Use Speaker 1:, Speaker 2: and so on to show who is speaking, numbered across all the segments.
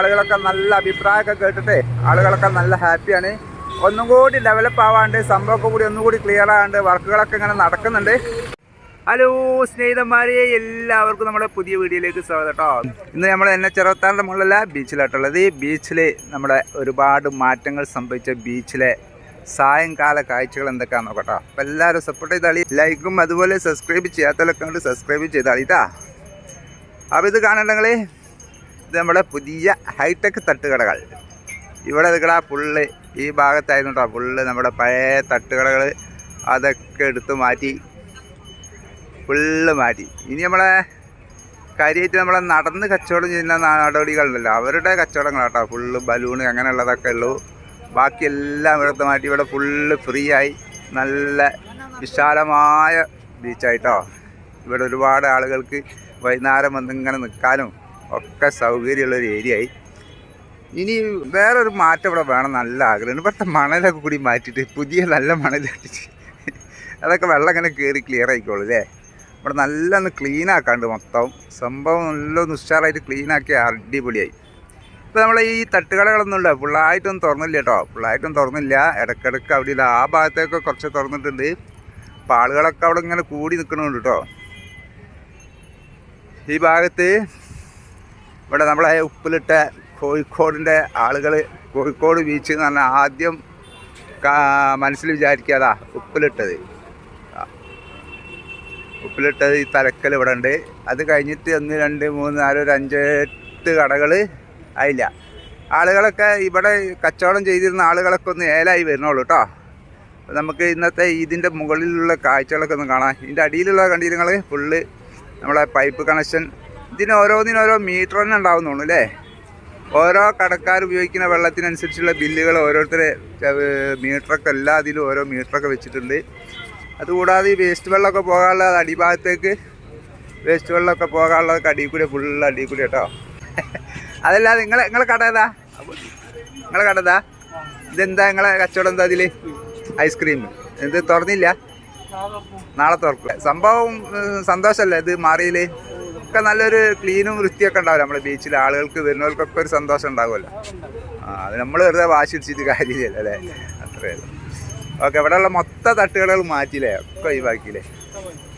Speaker 1: ആളുകളൊക്കെ നല്ല അഭിപ്രായമൊക്കെ കേട്ടിട്ട് ആളുകളൊക്കെ നല്ല ഹാപ്പിയാണ്. ഒന്നും കൂടി ഡെവലപ്പ് ആവാണ്ട് സംഭവമൊക്കെ കൂടി ഒന്നും കൂടി ക്ലിയർ ആവാണ്ട് വർക്കുകളൊക്കെ ഇങ്ങനെ നടക്കുന്നുണ്ട്. ഹലോ സ്നേഹിതന്മാരെ എല്ലാവർക്കും നമ്മുടെ പുതിയ വീഡിയോയിലേക്ക് സ്വാഗതം കേട്ടോ ഇന്ന് നമ്മൾ എന്നെ ചെറുത്താറിന്റെ മുകളിലല്ല ബീച്ചിലായിട്ടുള്ളത്. ഈ ബീച്ചിൽ നമ്മുടെ ഒരുപാട് മാറ്റങ്ങൾ സംഭവിച്ച ബീച്ചിലെ സായംകാല കാഴ്ചകൾ എന്തൊക്കെയാണെന്ന് നോക്കട്ടോ അപ്പോൾ എല്ലാവരും സപ്പോർട്ട് ചെയ്താളി ലൈക്കും അതുപോലെ സബ്സ്ക്രൈബ് ചെയ്യാത്തവരൊക്കെ കൊണ്ട് സബ്സ്ക്രൈബ് ചെയ്താളി കേട്ടാ അപ്പോൾ ഇത് കാണണ്ടെങ്കിൽ ഇത് നമ്മുടെ പുതിയ ഹൈടെക് തട്ടുകടകൾ. ഇവിടെ നിൽക്കണ പുള്ള് ഈ ഭാഗത്തായിരുന്നു കേട്ടോ ഫുള്ള് നമ്മുടെ പഴയ തട്ടുകടകൾ അതൊക്കെ എടുത്തു മാറ്റി. ഫുള്ള് മാറ്റി. ഇനി നമ്മളെ കാര്യമായിട്ട് നമ്മളെ നടന്ന് കച്ചവടം ചെയ്യുന്ന നടപടികളുണ്ടല്ലോ അവരുടെ കച്ചവടങ്ങളാട്ടോ ഫുള്ള് ബലൂൺ അങ്ങനെയുള്ളതൊക്കെ ഉള്ളൂ. ബാക്കിയെല്ലാം ഇവിടുത്തെ മാറ്റി. ഇവിടെ ഫുള്ള് ഫ്രീ ആയി നല്ല വിശാലമായ ബീച്ചായിട്ടോ. ഇവിടെ ഒരുപാട് ആളുകൾക്ക് വൈകുന്നേരം വന്ന് ഇങ്ങനെ നിൽക്കാനും ഒക്കെ സൗകര്യമുള്ളൊരു ഏരിയ ആയി. ഇനി വേറൊരു മാറ്റം ഇവിടെ വേണം നല്ല ആഗ്രഹം. ഇവിടുത്തെ മണലൊക്കെ കൂടി മാറ്റിയിട്ട് പുതിയ നല്ല മണലിട്ടിട്ട് അതൊക്കെ വെള്ളം ഇങ്ങനെ കയറി ക്ലിയർ ആയിക്കോളൂ അല്ലേ? ഇവിടെ നല്ല ഒന്ന് ക്ലീൻ ആക്കാണ്ട് മൊത്തം. സംഭവം നല്ലൊന്ന് ഉഷാറായിട്ട് ക്ലീൻ ആക്കി അടിപൊളിയായി. ഇപ്പോൾ നമ്മൾ ഈ തട്ടുകടകളൊന്നും ഇല്ല. ഫുള്ളായിട്ടൊന്നും തുറന്നില്ല കേട്ടോ. ഫുള്ളായിട്ടൊന്നും തുറന്നില്ല. ഇടയ്ക്കിടയ്ക്ക് അവിടെ ഇല്ല ആ ഭാഗത്തേക്ക് കുറച്ച് തുറന്നിട്ടുണ്ട്. അപ്പോൾ ആളുകളൊക്കെ അവിടെ ഇങ്ങനെ കൂടി നിൽക്കണമുണ്ട് കേട്ടോ. ഈ ഭാഗത്ത് ഇവിടെ നമ്മളെ ഉപ്പിലിട്ട കോഴിക്കോടിന്റെ ആളുകൾ കോഴിക്കോട് ബീച്ച് എന്ന് പറഞ്ഞാൽ ആദ്യം മനസ്സിൽ വിചാരിക്കാതാ ഉപ്പിലിട്ടത്. ഉപ്പിലിട്ടത് ഈ തലക്കൽ ഇവിടെ ഉണ്ട്. അത് കഴിഞ്ഞിട്ട് ഒന്ന് രണ്ട് മൂന്ന് നാല് ഒരു അഞ്ച് എട്ട് കടകൾ ആയില്ല. ആളുകളൊക്കെ ഇവിടെ കച്ചവടം ചെയ്തിരുന്ന ആളുകളൊക്കെ ഒന്ന് ഏലായി വരുന്നുള്ളൂ കേട്ടോ നമുക്ക് ഇന്നത്തെ ഇതിന്റെ മുകളിലുള്ള കാഴ്ചകളൊക്കെ ഒന്ന് കാണാം. ഇതിന്റെ അടിയിലുള്ള കണ്ടിരുങ്ങൾ ഫുള്ള് നമ്മളെ പൈപ്പ് കണക്ഷൻ ഇതിന് ഓരോന്നിനോരോ ഓരോ മീറ്റർ തന്നെ ഉണ്ടാവുന്നുള്ളൂ അല്ലേ? ഓരോ കടക്കാർ ഉപയോഗിക്കുന്ന വെള്ളത്തിനനുസരിച്ചുള്ള ബില്ലുകൾ ഓരോരുത്തരെ മീറ്ററൊക്കെ എല്ലാ അതിലും ഓരോ മീറ്ററൊക്കെ വെച്ചിട്ടുണ്ട്. അതുകൂടാതെ ഈ വേസ്റ്റ് വെള്ളമൊക്കെ പോകാനുള്ള അടിഭാഗത്തേക്ക് വേസ്റ്റ് വെള്ളമൊക്കെ പോകാനുള്ളതൊക്കെ അടിയിൽ കൂടി ഫുള്ള് അടിയിൽ കൂടി കേട്ടോ. അതല്ല നിങ്ങളെ നിങ്ങളെ കട ഏതാ? നിങ്ങളെ കട ഏതാ? ഇതെന്താ നിങ്ങളെ കച്ചവടം എന്താ അതിൽ ഐസ്ക്രീം. ഇത് തുറന്നില്ല? നാളെ തുറക്കും. സംഭവം സന്തോഷമല്ലേ ഇത് മാറിയിൽ ഒക്കെ നല്ലൊരു ക്ലീനും വൃത്തിയൊക്കെ ഉണ്ടാവില്ല നമ്മുടെ ബീച്ചിൽ ആളുകൾക്ക് വരുന്നവർക്കൊക്കെ ഒരു സന്തോഷം ഉണ്ടാകുമല്ലോ ആ അത് നമ്മൾ വെറുതെ വാശി വെച്ചിട്ട് കാര്യമില്ല അല്ലേ? അത്രേ ഉള്ളൂ. ഓക്കെ ഇവിടെയുള്ള മൊത്ത തട്ടുകടകൾ മാറ്റിയില്ലേ? ഒക്കെ ഒഴിവാക്കിയില്ലേ?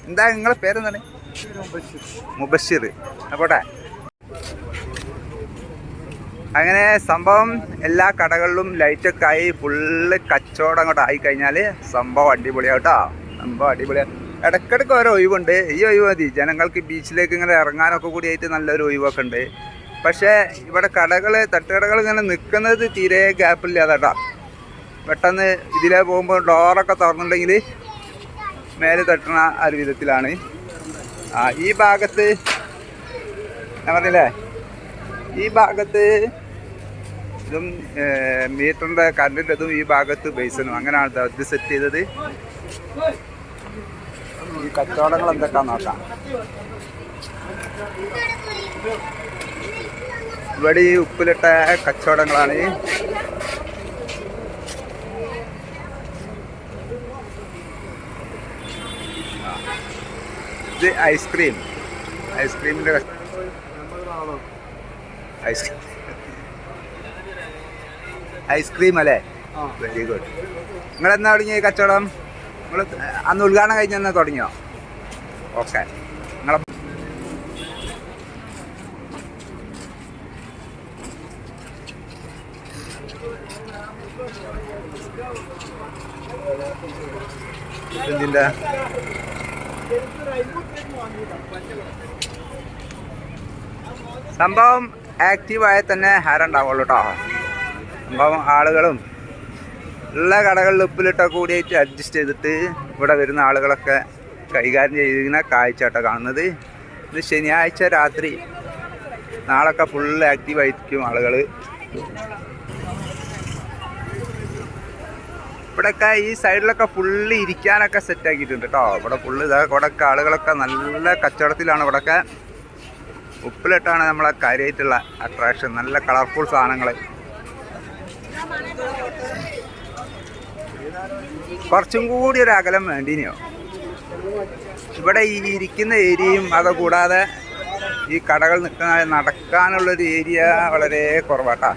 Speaker 1: എന്താ നിങ്ങളെ പേരെന്താണ്? മുബഷിർ അപ്പോട്ടെ അങ്ങനെ സംഭവം എല്ലാ കടകളിലും ലൈറ്റൊക്കെ ആയി ഫുള്ള് കച്ചവടം അങ്ങോട്ട് ആയി കഴിഞ്ഞാൽ സംഭവം അടിപൊളിയാട്ടോ സംഭവം അടിപൊളിയാണ് ഇടയ്ക്കിടയ്ക്ക് ഓരോ ഒഴിവുണ്ട്. ഈ ഒഴിവ് മതി. ജനങ്ങൾക്ക് ബീച്ചിലേക്ക് ഇങ്ങനെ ഇറങ്ങാനൊക്കെ കൂടി ആയിട്ട് നല്ലൊരു ഒഴിവൊക്കെ ഉണ്ട്. പക്ഷേ ഇവിടെ കടകൾ തട്ടുകടകൾ ഇങ്ങനെ നിൽക്കുന്നത് തീരെ ഗ്യാപ്പില്ലാതെ കേട്ടോ. പെട്ടെന്ന് ഇതിലേ പോകുമ്പോൾ ഡോറൊക്കെ തുറന്നുണ്ടെങ്കിൽ മേലെ തട്ടണ ആ ഒരു വിധത്തിലാണ്. ആ ഈ ഭാഗത്ത് ഞാൻ പറഞ്ഞില്ലേ? ഈ ഭാഗത്ത് ഇതും മീറ്ററിന്റെ കറണ്ടിന്റെ ഇതും ഈ ഭാഗത്ത് ബേസനും അങ്ങനെയാണ് ഇത് സെറ്റ് ചെയ്തത്. കച്ചവടങ്ങൾ എന്തൊക്കെയാ നോക്കാം. ഇവിടെ ഈ ഉപ്പിലിട്ട കച്ചവടങ്ങളാണ് ഇത് ഐസ്ക്രീം. ഐസ്ക്രീമിന്റെ ഐസ്ക്രീം ഐസ്ക്രീം അല്ലേ? വെരി ഗുഡ് നിങ്ങൾ എന്നാ തുടങ്ങിയ കച്ചവടം? നിങ്ങൾ അന്ന് ഉദ്ഘാടനം കഴിഞ്ഞ എന്നാ തുടങ്ങിയോ? ഓക്കെ. നിങ്ങളെ സംഭവം ആക്റ്റീവായാൽ തന്നെ ഹാരം ഉണ്ടാവുള്ളൂ കേട്ടോ സംഭവം ആളുകളും എല്ലാ കടകളിൽ ഉപ്പിലിട്ട കൂടിയായിട്ട് അഡ്ജസ്റ്റ് ചെയ്തിട്ട് ഇവിടെ വരുന്ന ആളുകളൊക്കെ കൈകാര്യം ചെയ്തിരിക്കുന്ന കാഴ്ച കേട്ടോ കാണുന്നത്. ഇത് ശനിയാഴ്ച രാത്രി. നാളൊക്കെ ഫുള്ള് ആക്റ്റീവായിരിക്കും ആളുകൾ ഇവിടെയൊക്കെ ഈ സൈഡിലൊക്കെ ഫുള്ള് ഇരിക്കാനൊക്കെ സെറ്റ് ആക്കിയിട്ടുണ്ട് കേട്ടോ ഇവിടെ ഫുള്ള് ഇതാ ഇവിടെയൊക്കെ ആളുകളൊക്കെ നല്ല കച്ചവടത്തിലാണ് ഇവിടെയൊക്കെ ഉപ്പിലിട്ടാണ് നമ്മളെ കാര്യമായിട്ടുള്ള അട്രാക്ഷൻ നല്ല കളർഫുൾ സാധനങ്ങൾ കുറച്ചും കൂടി ഒരു അകലം വേണ്ടിനെയോ? ഇവിടെ ഈ ഇരിക്കുന്ന ഏരിയയും അതുകൂടാതെ ഈ കടകൾ നിൽക്കുന്ന നടക്കാനുള്ളൊരു ഏരിയ വളരെ കുറവാട്ടാ.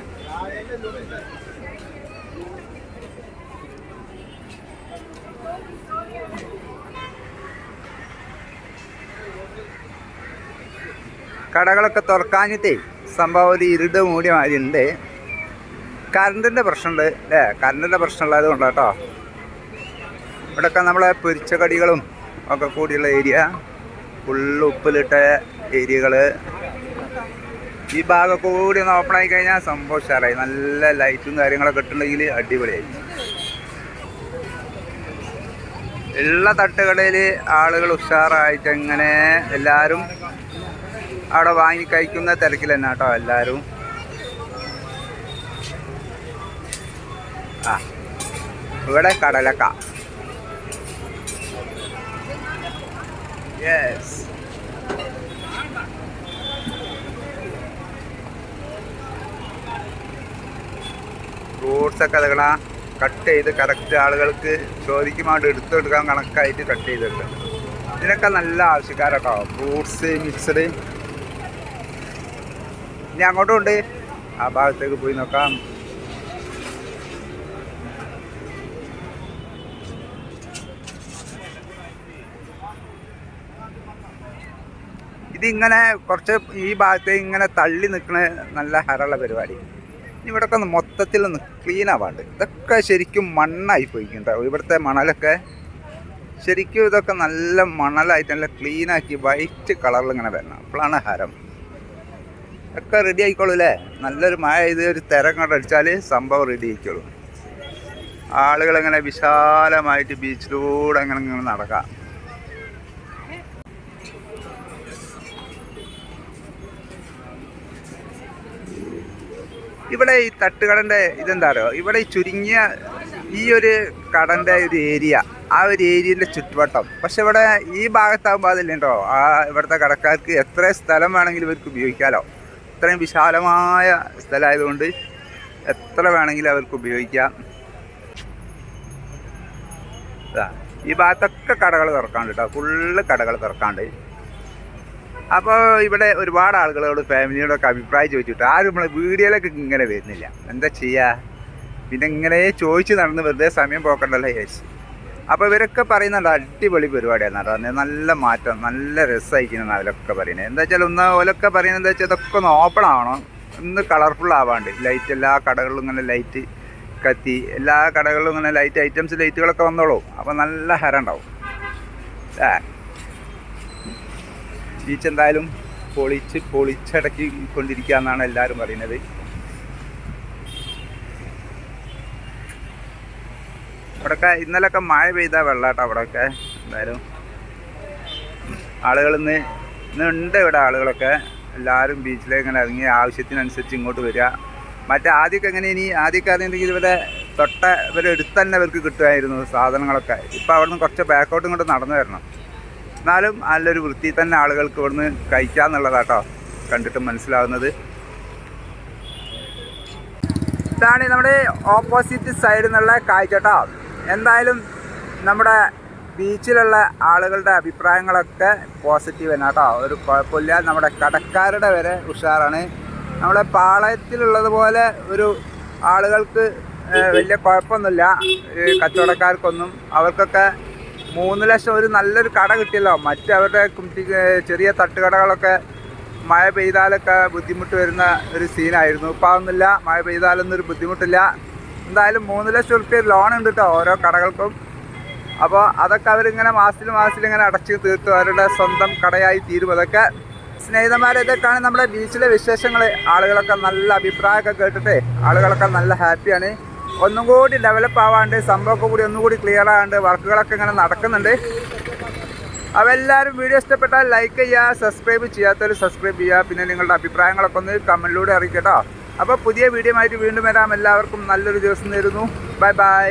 Speaker 1: കടകളൊക്കെ തുറക്കാഞ്ഞിട്ടേ സംഭവം ഒരു ഇരുട് മൂടി മാതിരി ഉണ്ട് കറണ്ടിന്റെ പ്രശ്നമുണ്ട് അല്ലേ? കറണ്ടിന്റെ പ്രശ്നമുള്ളത് കൊണ്ടാട്ടോ ഇവിടെയൊക്കെ നമ്മളെ പൊരിച്ച കടികളും ഒക്കെ കൂടിയുള്ള ഏരിയ. ഫുള്ള് ഉപ്പിലിട്ട ഏരിയകൾ ഈ ഭാഗമൊക്കെ കൂടി ഒന്ന് ഓപ്പൺ ആയി കഴിഞ്ഞാൽ സംഭവം ഉഷാറായി. നല്ല ലൈറ്റും കാര്യങ്ങളൊക്കെ ഇട്ടുണ്ടെങ്കിൽ അടിപൊളിയായി. ഉള്ള തട്ടുകളിൽ ആളുകൾ ഉഷാറായിട്ട് എങ്ങനെ എല്ലാവരും അവിടെ വാങ്ങി കഴിക്കുന്ന തിരക്കിൽ തന്നെ കേട്ടോ എല്ലാവരും ആ ഇവിടെ കടലക്ക. യെസ് ഫ്രൂട്ട്സ് ഒക്കെ അതുകളാ കട്ട് ചെയ്ത് കറക്റ്റ് ആളുകൾക്ക് ചോദിക്കുമ്പോൾ എടുത്തെടുക്കാൻ കണക്കായിട്ട് കട്ട് ചെയ്തെടുക്കണം ഇതിനൊക്കെ നല്ല ആവശ്യക്കാരട്ടോ. ഫ്രൂട്ട്സ് മിക്സഡ് ഇനി അങ്ങോട്ടും ഉണ്ട്. ആ ഭാഗത്തേക്ക് പോയി നോക്കാം. ഇതിങ്ങനെ കുറച്ച് ഈ ഭാഗത്ത് ഇങ്ങനെ തള്ളി നിൽക്കുന്ന നല്ല ഹരമുള്ള പരിപാടി. ഇവിടൊക്കെ മൊത്തത്തിൽ ഒന്ന് ക്ലീൻ ആവാണ്ട്. ഇതൊക്കെ ശരിക്കും മണ്ണായി പോയിക്കുണ്ടോ ഇവിടുത്തെ മണലൊക്കെ ശരിക്കും ഇതൊക്കെ നല്ല മണലായിട്ട് നല്ല ക്ലീനാക്കി വൈറ്റ് കളറിൽ ഇങ്ങനെ വരണം. അപ്പോഴാണ് ഹരം. ഒക്കെ റെഡി ആയിക്കോളൂ അല്ലേ? നല്ലൊരു മഴ ഇത് ഒരു തിരം കണ്ടടിച്ചാൽ സംഭവം റെഡി ആയിക്കോളൂ. ആളുകളിങ്ങനെ വിശാലമായിട്ട് ബീച്ചിലൂടെ അങ്ങനെ ഇങ്ങനെ നടക്കാം. ഇവിടെ ഈ തട്ടുകടന്റെ ഇതെന്താ അറിയോ? ഇവിടെ ഈ ചുരുങ്ങിയ ഈ ഒരു കടന്റെ ഒരു ഏരിയ ആ ഒരു ഏരിയന്റെ ചുറ്റുവട്ടം. പക്ഷെ ഇവിടെ ഈ ഭാഗത്താകുമ്പോൾ അതില്ലേട്ടോ ആ ഇവിടുത്തെ കടക്കാർക്ക് എത്ര സ്ഥലം വേണമെങ്കിലും ഇവർക്ക് ഉപയോഗിക്കാമല്ലോ ഇത്രയും വിശാലമായ സ്ഥലമായതുകൊണ്ട് എത്ര വേണമെങ്കിലും അവർക്ക് ഉപയോഗിക്കാം. ഈ ഭാഗത്തൊക്കെ കടകൾ തുറക്കാണ്ട് കേട്ടോ ഫുള്ള് കടകൾ തുറക്കാണ്ട് അപ്പോൾ ഇവിടെ ഒരുപാട് ആളുകളോട് ഫാമിലിയോടൊക്കെ അഭിപ്രായം ചോദിച്ചിട്ട് ആരും നമ്മളെ വീഡിയോയിലൊക്കെ ഇങ്ങനെ വരുന്നില്ല. എന്താ ചെയ്യുക പിന്നെ ഇങ്ങനെ ചോദിച്ച് നടന്ന് വെറുതെ സമയം പോക്കണ്ടല്ലോ ചേച്ചി അപ്പോൾ ഇവരൊക്കെ പറയുന്നുണ്ട് അടിപൊളി പരിപാടിയാണ് നടന്നത് നല്ല മാറ്റം നല്ല രസമായിരിക്കണം അവരൊക്കെ പറയുന്നത്. എന്താ വെച്ചാൽ ഒന്ന് ഓലൊക്കെ പറയുന്നത് എന്താ വെച്ചാൽ ഇതൊക്കെ ഒന്ന് ഓപ്പൺ ആവണം. ഒന്ന് കളർഫുൾ ആവാണ്ട്. ലൈറ്റ് എല്ലാ കടകളിലും ഇങ്ങനെ ലൈറ്റ് കത്തി. എല്ലാ കടകളിലും ഇങ്ങനെ ലൈറ്റ് ഐറ്റംസ് ലൈറ്റുകളൊക്കെ വന്നോളൂ. അപ്പോൾ നല്ല ഹരം ഉണ്ടാവും ബീച്ച് എന്തായാലും പൊളിച്ച് പൊളിച്ചടക്കി കൊണ്ടിരിക്കുക എന്നാണ് എല്ലാവരും പറയുന്നത്. അവിടെയൊക്കെ ഇന്നലെയൊക്കെ മഴ പെയ്ത വെള്ളാട്ടോ അവിടെയൊക്കെ എന്തായാലും. ആളുകൾ ഇന്ന് ഇന്നുണ്ട് ഇവിടെ ആളുകളൊക്കെ. എല്ലാവരും ബീച്ചിലേക്ക് ഇങ്ങനെ ഇറങ്ങി ആവശ്യത്തിനനുസരിച്ച് ഇങ്ങോട്ട് വരിക. മറ്റേ ആദ്യമൊക്കെ എങ്ങനെ ഇനി ആദ്യമൊക്കെ അറിയുന്നെങ്കിൽ ഇവരെ തൊട്ട ഇവരെ അടുത്ത് തന്നെ ഇവർക്ക് കിട്ടുമായിരുന്നു സാധനങ്ങളൊക്കെ. ഇപ്പോൾ അവിടെ നിന്ന് കുറച്ച് ബാക്കോട്ട് ഇങ്ങോട്ട് നടന്നു വരണം. എന്നാലും നല്ലൊരു വൃത്തി തന്നെ ആളുകൾക്ക് ഇവിടുന്ന് കഴിക്കാന്നുള്ളതാട്ടോ കണ്ടിട്ട് മനസ്സിലാവുന്നത്. ഇതാണ് നമ്മുടെ ഓപ്പോസിറ്റ് സൈഡിൽ നിന്നുള്ള കാഴ്ച കേട്ടോ. എന്തായാലും നമ്മുടെ ബീച്ചിലുള്ള ആളുകളുടെ അഭിപ്രായങ്ങളൊക്കെ പോസിറ്റീവ് തന്നെ കേട്ടോ. ഒരു കുഴപ്പമില്ല. നമ്മുടെ കടക്കാരുടെ വരെ ഉഷാറാണ്. നമ്മുടെ പാളയത്തിലുള്ളത് പോലെ ഒരു ആളുകൾക്ക് വലിയ കുഴപ്പമൊന്നുമില്ല. കച്ചവടക്കാർക്കൊന്നും. അവർക്കൊക്കെ മൂന്ന് ലക്ഷം ഒരു നല്ലൊരു കട കിട്ടിയല്ലോ. മറ്റവരുടെ കുട്ടി- ചെറിയ തട്ടുകടകളൊക്കെ മഴ പെയ്താലൊക്കെ ബുദ്ധിമുട്ട് വരുന്ന ഒരു സീനായിരുന്നു. ഇപ്പം അതൊന്നുമില്ല. മഴ പെയ്താലൊന്നും ഒരു ബുദ്ധിമുട്ടില്ല. എന്തായാലും മൂന്ന് ലക്ഷം റുപ്യ ലോൺ ഉണ്ട് കേട്ടോ ഓരോ കടകൾക്കും. അപ്പോൾ അതൊക്കെ അവരിങ്ങനെ മാസത്തിൽ മാസത്തിൽ ഇങ്ങനെ അടച്ച് തീർത്തു. അവരുടെ സ്വന്തം കടയായി തീരും. അതൊക്കെ സ്നേഹിതന്മാരെ ഇതൊക്കെയാണ് നമ്മുടെ ബീച്ചിലെ വിശേഷങ്ങൾ ആളുകളൊക്കെ നല്ല അഭിപ്രായമൊക്കെ കേട്ടിട്ട് ആളുകളൊക്കെ നല്ല ഹാപ്പിയാണ് ഒന്നും കൂടി ഡെവലപ്പ് ആവാണ്ട് സംഭവമൊക്കെ കൂടി ഒന്നും കൂടി ക്ലിയർ ആവാണ്ട് വർക്കുകളൊക്കെ ഇങ്ങനെ നടക്കുന്നുണ്ട്. അപ്പോൾ എല്ലാവരും വീഡിയോ ഇഷ്ടപ്പെട്ടാൽ ലൈക്ക് ചെയ്യുക സബ്സ്ക്രൈബ് ചെയ്യാത്തവർ സബ്സ്ക്രൈബ് ചെയ്യുക. പിന്നെ നിങ്ങളുടെ അഭിപ്രായങ്ങളൊക്കെ ഒന്ന് കമന്റിലൂടെ അറിയിക്കട്ടോ അപ്പോൾ പുതിയ വീഡിയോ ആയിട്ട് വീണ്ടും വരാം. എല്ലാവർക്കും നല്ലൊരു ദിവസം തരുന്നു ബൈ ബൈ